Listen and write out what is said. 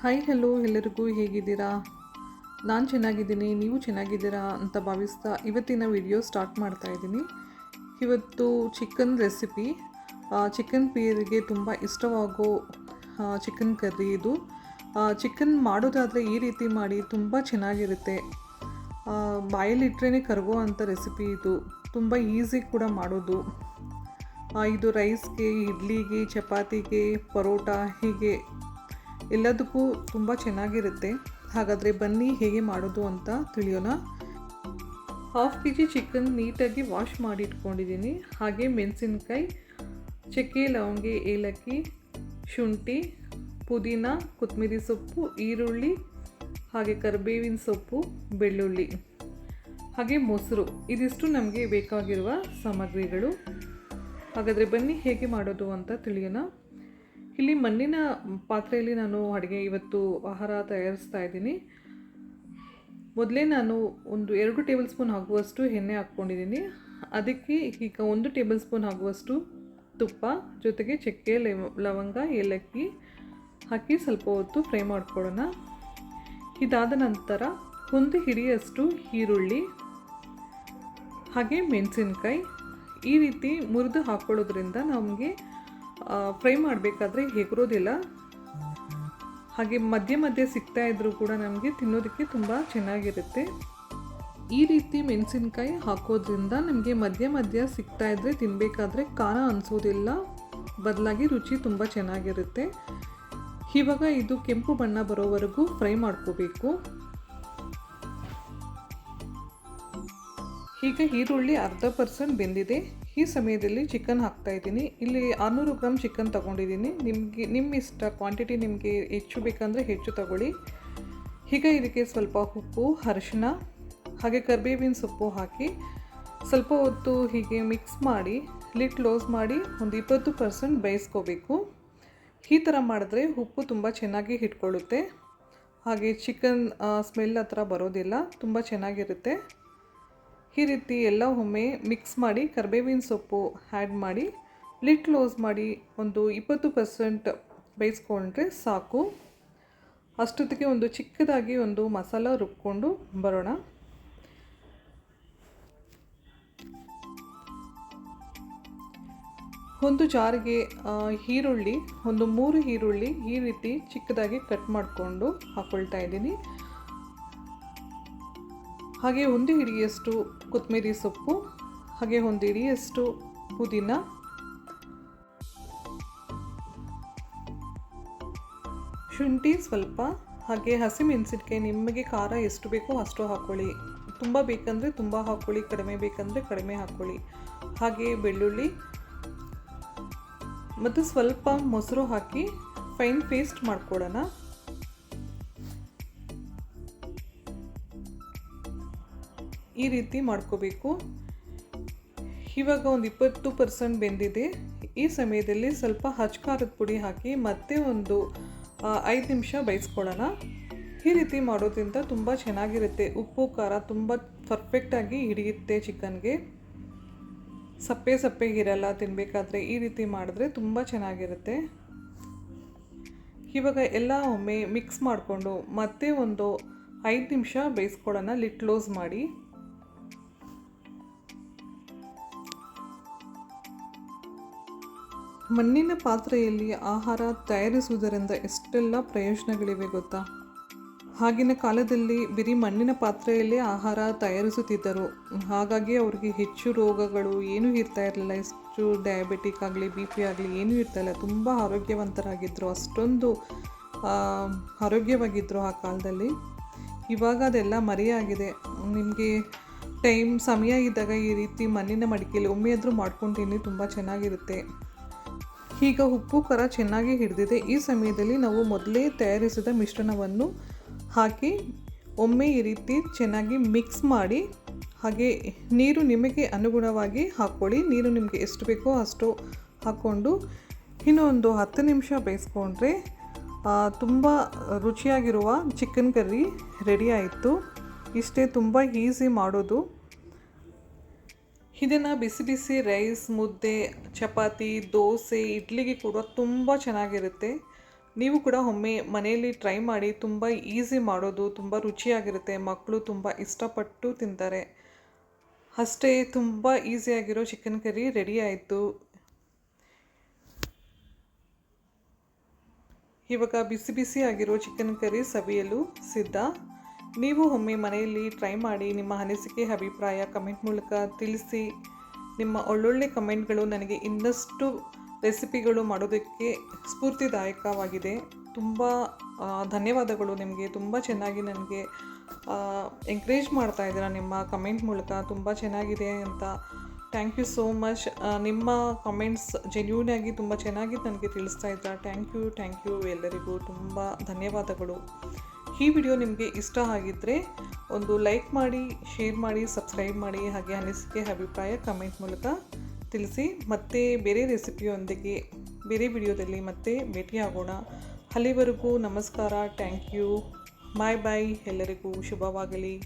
Hi hello ಎಲ್ಲರಿಗೂ ಹೇಗಿದ್ದೀರಾ? ನಾನು ಚೆನ್ನಾಗಿದ್ದೀನಿ, ನೀವು ಚೆನ್ನಾಗಿದ್ದೀರಾ ಅಂತ ಭಾವಿಸ್ತಾ ಇವತ್ತಿನ ವಿಡಿಯೋ ಸ್ಟಾರ್ಟ್ ಮಾಡ್ತಾ ಇದ್ದೀನಿ. ಇವತ್ತು ಚಿಕನ್ ರೆಸಿಪಿ ಚಿಕನ್ ಪೀರಿಗೆ ತುಂಬ ಇಷ್ಟವಾಗೋ ಚಿಕನ್ ಕರ್ರಿ ಇದು. ಚಿಕನ್ ಮಾಡೋದಾದರೆ ಈ ರೀತಿ ಮಾಡಿ ತುಂಬ ಚೆನ್ನಾಗಿರುತ್ತೆ. ಬಾಯಲ್ಲಿ ಬಾಯಲ್ಲಿಟ್ರೇ ಕರಗೋ ಅಂಥ ರೆಸಿಪಿ ಇದು. ತುಂಬ ಈಸಿ ಕೂಡ ಮಾಡೋದು. ಇದು ರೈಸ್ಗೆ ಇಡ್ಲಿಗೆ, ಚಪಾತಿಗೆ, ಪರೋಟ ಹೀಗೆ ಎಲ್ಲದಕ್ಕೂ ತುಂಬ ಚೆನ್ನಾಗಿರುತ್ತೆ. ಹಾಗಾದರೆ ಬನ್ನಿ ಹೇಗೆ ಮಾಡೋದು ಅಂತ ತಿಳಿಯೋಣ. ಹಾಫ್ ಕೆ ಜಿ ಚಿಕನ್ ನೀಟಾಗಿ ವಾಶ್ ಮಾಡಿ ಇಟ್ಕೊಂಡಿದ್ದೀನಿ ಹಾಗೆ ಮೆಣಸಿನ್ಕಾಯಿ, ಚಕ್ಕೆ ಲವಂಗೆ, ಏಲಕ್ಕಿ, ಶುಂಠಿ, ಪುದೀನ, ಕೊತ್ತಂಬರಿ ಸೊಪ್ಪು, ಈರುಳ್ಳಿ, ಹಾಗೆ ಕರಿಬೇವಿನ ಸೊಪ್ಪು, ಬೆಳ್ಳುಳ್ಳಿ, ಹಾಗೆ ಮೊಸರು. ಇದಿಷ್ಟು ನಮಗೆ ಬೇಕಾಗಿರುವ ಸಾಮಗ್ರಿಗಳು. ಹಾಗಾದರೆ ಬನ್ನಿ ಹೇಗೆ ಮಾಡೋದು ಅಂತ ತಿಳಿಯೋಣ. ಇಲ್ಲಿ ಮಣ್ಣಿನ ಪಾತ್ರೆಯಲ್ಲಿ ನಾನು ಅಡುಗೆ ಇವತ್ತು ಆಹಾರ ತಯಾರಿಸ್ತಾ ಇದ್ದೀನಿ. ಮೊದಲೇ ನಾನು ಒಂದು ಎರಡು ಟೇಬಲ್ ಸ್ಪೂನ್ ಆಗುವಷ್ಟು ಎಣ್ಣೆ ಹಾಕ್ಕೊಂಡಿದ್ದೀನಿ. ಅದಕ್ಕೆ ಈಗ ಒಂದು ಟೇಬಲ್ ಸ್ಪೂನ್ ಆಗುವಷ್ಟು ತುಪ್ಪ, ಜೊತೆಗೆ ಚಕ್ಕೆ ಲೆವ- ಲವಂಗ, ಏಲಕ್ಕಿ ಹಾಕಿ ಸ್ವಲ್ಪ ಹೊತ್ತು ಫ್ರೈ ಮಾಡ್ಕೊಳ್ಳೋಣ. ಇದಾದ ನಂತರ ಒಂದು ಹಿಡಿಯಷ್ಟು ಈರುಳ್ಳಿ, ಹಾಗೆ ಮೆಣಸಿನ್ಕಾಯಿ ಈ ರೀತಿ ಮುರಿದು ಹಾಕ್ಕೊಳ್ಳೋದ್ರಿಂದ ನಮಗೆ ಫ್ರೈ ಮಾಡಬೇಕಾದ್ರೆ ಹೆಗರೋದಿಲ್ಲ. ಹಾಗೆ ಮಧ್ಯೆ ಮಧ್ಯೆ ಸಿಗ್ತಾ ಇದ್ದರೂ ಕೂಡ ನಮಗೆ ತಿನ್ನೋದಕ್ಕೆ ತುಂಬ ಚೆನ್ನಾಗಿರುತ್ತೆ. ಈ ರೀತಿ ಮೆಣಸಿನ್ಕಾಯಿ ಹಾಕೋದ್ರಿಂದ ನಮಗೆ ಮಧ್ಯ ಮಧ್ಯ ಸಿಗ್ತಾ ಇದ್ದರೆ ತಿನ್ನಬೇಕಾದ್ರೆ ಖಾರ ಅನಿಸೋದಿಲ್ಲ. ಬದಲಾಗಿ ರುಚಿ ತುಂಬ ಚೆನ್ನಾಗಿರುತ್ತೆ. ಇವಾಗ ಇದು ಕೆಂಪು ಬಣ್ಣ ಬರೋವರೆಗೂ ಫ್ರೈ ಮಾಡ್ಕೋಬೇಕು. ಈಗ ಈರುಳ್ಳಿ ಅರ್ಧ ಪರ್ಸೆಂಟ್ ಬೆಂದಿದೆ. ಈ ಸಮಯದಲ್ಲಿ ಚಿಕನ್ ಹಾಕ್ತಾ ಇದ್ದೀನಿ. ಇಲ್ಲಿ ಆರುನೂರು ಗ್ರಾಮ್ ಚಿಕನ್ ತೊಗೊಂಡಿದ್ದೀನಿ. ನಿಮಗೆ ನಿಮ್ಮ ಇಷ್ಟ ಕ್ವಾಂಟಿಟಿ ನಿಮಗೆ ಹೆಚ್ಚು ಬೇಕಂದರೆ ಹೆಚ್ಚು ತಗೊಳ್ಳಿ. ಈಗ ಇದಕ್ಕೆ ಸ್ವಲ್ಪ ಉಪ್ಪು ಅರಿಶಿನ ಹಾಗೆ ಕರಿಬೇವಿನ ಸೊಪ್ಪು ಹಾಕಿ ಸ್ವಲ್ಪ ಹೊತ್ತು ಹೀಗೆ ಮಿಕ್ಸ್ ಮಾಡಿ ಲಿಟ್ ಕ್ಲೋಸ್ ಮಾಡಿ ಒಂದು ಇಪ್ಪತ್ತು ಪರ್ಸೆಂಟ್ ಬೇಯಿಸ್ಕೋಬೇಕು. ಈ ಥರ ಮಾಡಿದ್ರೆ ಉಪ್ಪು ತುಂಬ ಚೆನ್ನಾಗಿ ಹಿಡ್ಕೊಳ್ಳುತ್ತೆ ಹಾಗೆ ಚಿಕನ್ ಸ್ಮೆಲ್ ಹತ್ರ ಬರೋದಿಲ್ಲ. ತುಂಬ ಚೆನ್ನಾಗಿರುತ್ತೆ. ಈ ರೀತಿ ಎಲ್ಲ ಒಮ್ಮೆ ಮಿಕ್ಸ್ ಮಾಡಿ ಕರ್ಬೇವಿನ ಸೊಪ್ಪು ಆ್ಯಡ್ ಮಾಡಿ ಲಿಟ್ ಕ್ಲೋಸ್ ಮಾಡಿ ಒಂದು ಇಪ್ಪತ್ತು ಪರ್ಸೆಂಟ್ ಬೇಯಿಸ್ಕೊಂಡ್ರೆ ಸಾಕು. ಅಷ್ಟೊತ್ತಿಗೆ ಒಂದು ಚಿಕ್ಕದಾಗಿ ಒಂದು ಮಸಾಲ ರುಬ್ಕೊಂಡು ಬರೋಣ. ಒಂದು ಜಾರಿಗೆ ಈರುಳ್ಳಿ, ಒಂದು ಮೂರು ಈರುಳ್ಳಿ ಈ ರೀತಿ ಚಿಕ್ಕದಾಗಿ ಕಟ್ ಮಾಡಿಕೊಂಡು ಹಾಕ್ಕೊಳ್ತಾ ಇದ್ದೀನಿ. ಹಾಗೆ ಒಂದು ಹಿಡಿಯಷ್ಟು ಕೊತ್ತಂಬರಿ ಸೊಪ್ಪು, ಹಾಗೆ ಒಂದು ಹಿಡಿಯಷ್ಟು ಪುದೀನ. ಶುಂಠಿ ಸ್ವಲ್ಪ, ಹಾಗೆ ಹಸಿಮೆಣಸಿನ್ಕಾಯಿ ನಿಮಗೆ ಖಾರ ಎಷ್ಟು ಬೇಕೋ ಅಷ್ಟು ಹಾಕ್ಕೊಳ್ಳಿ ತುಂಬ ಬೇಕಂದರೆ ತುಂಬ ಹಾಕ್ಕೊಳ್ಳಿ ಕಡಿಮೆ ಬೇಕಂದರೆ ಕಡಿಮೆ ಹಾಕ್ಕೊಳ್ಳಿ ಹಾಗೆ ಬೆಳ್ಳುಳ್ಳಿ, ಮತ್ತು ಸ್ವಲ್ಪ ಮೊಸರು ಹಾಕಿ ಫೈನ್ ಪೇಸ್ಟ್ ಮಾಡ್ಕೊಳ್ಳೋಣ ಈ ರೀತಿ ಮಾಡ್ಕೋಬೇಕು. ಇವಾಗ ಒಂದು ಇಪ್ಪತ್ತು ಪರ್ಸೆಂಟ್ ಬೆಂದಿದೆ. ಈ ಸಮಯದಲ್ಲಿ ಸ್ವಲ್ಪ ಹಚ್ಕಾರದ ಪುಡಿ ಹಾಕಿ ಮತ್ತೆ ಒಂದು ಐದು ನಿಮಿಷ ಬೇಯಿಸ್ಕೊಳ್ಳೋಣ. ಈ ರೀತಿ ಮಾಡೋದ್ರಿಂದ ತುಂಬ ಚೆನ್ನಾಗಿರುತ್ತೆ. ಉಪ್ಪು, ಖಾರ ತುಂಬ ಪರ್ಫೆಕ್ಟಾಗಿ ಹಿಡಿಯುತ್ತೆ ಚಿಕನ್ಗೆ. ಸಪ್ಪೆ ಸಪ್ಪೆಗಿರಲ್ಲ ತಿನ್ನಬೇಕಾದ್ರೆ ಈ ರೀತಿ ಮಾಡಿದ್ರೆ ತುಂಬ ಚೆನ್ನಾಗಿರುತ್ತೆ. ಇವಾಗ ಎಲ್ಲ ಒಮ್ಮೆ ಮಿಕ್ಸ್ ಮಾಡಿಕೊಂಡು ಮತ್ತೆ ಒಂದು ಐದು ನಿಮಿಷ ಬೇಯಿಸ್ಕೊಳ್ಳೋಣ. ಲಿಟ್ ಕ್ಲೋಸ್ ಮಾಡಿ. ಮಣ್ಣಿನ ಪಾತ್ರೆಯಲ್ಲಿ ಆಹಾರ ತಯಾರಿಸುವುದರಿಂದ ಎಷ್ಟೆಲ್ಲ ಪ್ರಯೋಜನಗಳಿವೆ ಗೊತ್ತಾ? ಆಗಿನ ಕಾಲದಲ್ಲಿ ಬರೀ ಮಣ್ಣಿನ ಪಾತ್ರೆಯಲ್ಲೇ ಆಹಾರ ತಯಾರಿಸುತ್ತಿದ್ದರು. ಹಾಗಾಗಿ ಅವರಿಗೆ ಹೆಚ್ಚು ರೋಗಗಳು ಏನೂ ಇರ್ತಾ ಇರಲಿಲ್ಲ. ಎಷ್ಟು ಡಯಾಬಿಟಿಕ್ ಆಗಲಿ ಬಿ ಪಿ ಆಗಲಿ ಏನೂ ಇರ್ತಾ ಇಲ್ಲ ತುಂಬ ಆರೋಗ್ಯವಂತರಾಗಿದ್ದರು ಅಷ್ಟೊಂದು ಆರೋಗ್ಯವಾಗಿದ್ದರು ಆ ಕಾಲದಲ್ಲಿ. ಇವಾಗ ಅದೆಲ್ಲ ಮರೆಯಾಗಿದೆ. ನಿಮಗೆ ಟೈಮ್ ಸಮಯ ಇದ್ದಾಗ ಈ ರೀತಿ ಮಣ್ಣಿನ ಮಡಿಕೆಯಲ್ಲಿ ಒಮ್ಮೆ ಆದರೂ ಮಾಡ್ಕೊಂಡು ತುಂಬ ಚೆನ್ನಾಗಿರುತ್ತೆ. ಈಗ ಉಪ್ಪು ಖಾರ ಚೆನ್ನಾಗಿ ಹಿಡಿದಿದೆ. ಈ ಸಮಯದಲ್ಲಿ ನಾವು ಮೊದಲೇ ತಯಾರಿಸಿದ ಮಿಶ್ರಣವನ್ನು ಹಾಕಿ ಒಮ್ಮೆ ಈ ರೀತಿ ಚೆನ್ನಾಗಿ ಮಿಕ್ಸ್ ಮಾಡಿ, ಹಾಗೆ ನೀರು ನಿಮಗೆ ಅನುಗುಣವಾಗಿ ಹಾಕ್ಕೊಳ್ಳಿ. ನೀರು ನಿಮಗೆ ಎಷ್ಟು ಬೇಕೋ ಅಷ್ಟು ಹಾಕ್ಕೊಂಡು ಇನ್ನೊಂದು ಹತ್ತು ನಿಮಿಷ ಬೇಯಿಸ್ಕೊಂಡ್ರೆ ತುಂಬ ರುಚಿಯಾಗಿರುವ ಚಿಕನ್ ಕರ್ರಿ ರೆಡಿ ಆಯಿತು. ಇಷ್ಟೇ ತುಂಬ ಈಸಿ ಮಾಡೋದು. ಇದನ್ನು ಬಿಸಿ ಬಿಸಿ ರೈಸ್, ಮುದ್ದೆ, ಚಪಾತಿ, ದೋಸೆ, ಇಡ್ಲಿಗೆ ಕೂಡ ತುಂಬ ಚೆನ್ನಾಗಿರುತ್ತೆ. ನೀವು ಕೂಡ ಒಮ್ಮೆ ಮನೆಯಲ್ಲಿ ಟ್ರೈ ಮಾಡಿ ತುಂಬ ಈಸಿ ಮಾಡೋದು, ತುಂಬ ರುಚಿಯಾಗಿರುತ್ತೆ ಮಕ್ಕಳು ತುಂಬ ಇಷ್ಟಪಟ್ಟು ತಿಂತಾರೆ. ಅಷ್ಟೇ ತುಂಬ ಈಸಿಯಾಗಿರೋ ಚಿಕನ್ ಕರಿ ರೆಡಿ ಆಯಿತು. ಇವಾಗ ಬಿಸಿ ಬಿಸಿ ಆಗಿರೋ ಚಿಕನ್ ಕರಿ ಸವಿಯಲು ಸಿದ್ಧ. ನೀವು ಒಮ್ಮೆ ಮನೆಯಲ್ಲಿ ಟ್ರೈ ಮಾಡಿ ನಿಮ್ಮ ಅನಿಸಿಕೆ, ಅಭಿಪ್ರಾಯ ಕಮೆಂಟ್ ಮೂಲಕ ತಿಳಿಸಿ. ನಿಮ್ಮ ಒಳ್ಳೊಳ್ಳೆ ಕಮೆಂಟ್ಗಳು ನನಗೆ ಇನ್ನಷ್ಟು ರೆಸಿಪಿಗಳು ಮಾಡೋದಕ್ಕೆ ಸ್ಫೂರ್ತಿದಾಯಕವಾಗಿದೆ. ತುಂಬ ಧನ್ಯವಾದಗಳು ನಿಮಗೆ. ತುಂಬ ಚೆನ್ನಾಗಿ ನನಗೆ ಎಂಕರೇಜ್ ಮಾಡ್ತಾ ಇದ್ದೀರಾ ನಿಮ್ಮ ಕಮೆಂಟ್ ಮೂಲಕ. ತುಂಬ ಚೆನ್ನಾಗಿದೆ ಅಂತ. ಥ್ಯಾಂಕ್ ಯು ಸೋ ಮಚ್ ನಿಮ್ಮ ಕಮೆಂಟ್ಸ್ ಜೆನ್ಯೂನ್ ಆಗಿ ತುಂಬ ಚೆನ್ನಾಗಿ ನನಗೆ ತಿಳಿಸ್ತಾ ಇದ್ದ ಥ್ಯಾಂಕ್ ಯು ಥ್ಯಾಂಕ್ ಯು ಎಲ್ಲರಿಗೂ. ತುಂಬ ಧನ್ಯವಾದಗಳು. ಈ ವಿಡಿಯೋ ನಿಮಗೆ ಇಷ್ಟ ಆಗಿದ್ದರೆ ಒಂದು ಲೈಕ್ ಮಾಡಿ, ಶೇರ್ ಮಾಡಿ, ಸಬ್ಸ್ಕ್ರೈಬ್ ಮಾಡಿ, ಹಾಗೆ ಅನಿಸಿಕೆ ಅಭಿಪ್ರಾಯ ಕಮೆಂಟ್ ಮೂಲಕ ತಿಳಿಸಿ. ಮತ್ತೆ ಬೇರೆ ರೆಸಿಪಿಯೊಂದಿಗೆ ಬೇರೆ ವಿಡಿಯೋದಲ್ಲಿ ಮತ್ತೆ ಭೇಟಿಯಾಗೋಣ. ಅಲ್ಲಿವರೆಗೂ ನಮಸ್ಕಾರ ಥ್ಯಾಂಕ್ ಯು ಬಾಯ್ ಬಾಯ್ ಎಲ್ಲರಿಗೂ ಶುಭವಾಗಲಿ.